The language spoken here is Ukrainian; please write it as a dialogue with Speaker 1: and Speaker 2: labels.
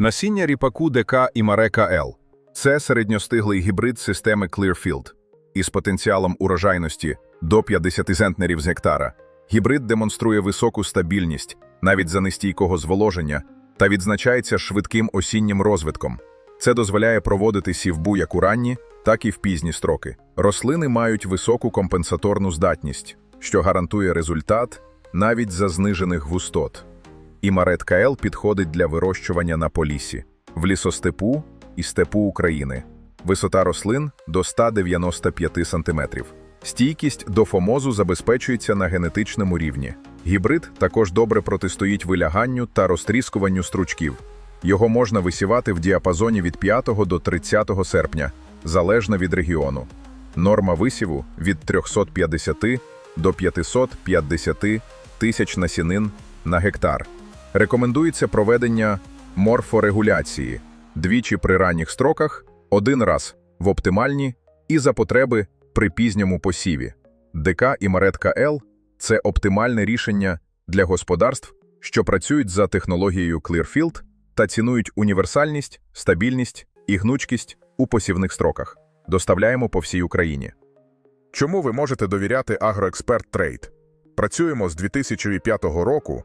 Speaker 1: Насіння ріпаку ДК і Марека Л. Це середньостиглий гібрид системи Clearfield. Із потенціалом урожайності до 50 центнерів з гектара. Гібрид демонструє високу стабільність, навіть за нестійкого зволоження, та відзначається швидким осіннім розвитком. Це дозволяє проводити сівбу як у ранні, так і в пізні строки. Рослини мають високу компенсаторну здатність, що гарантує результат навіть за знижених густот. Імарет КЛ підходить для вирощування на полісі, в лісостепу і степу України. Висота рослин до 195 см. Стійкість до фомозу забезпечується на генетичному рівні. Гібрид також добре протистоїть виляганню та розтріскуванню стручків. Його можна висівати в діапазоні від 5 до 30 серпня, залежно від регіону. Норма висіву від 350 до 550 тисяч насінин на гектар. Рекомендується проведення морфорегуляції двічі при ранніх строках, один раз в оптимальні і за потреби при пізньому посіві. ДК і Маретка Л – це оптимальне рішення для господарств, що працюють за технологією Clearfield та цінують універсальність, стабільність і гнучкість у посівних строках. Доставляємо по всій Україні.
Speaker 2: Чому ви можете довіряти Агроексперт Трейд? Працюємо з 2005 року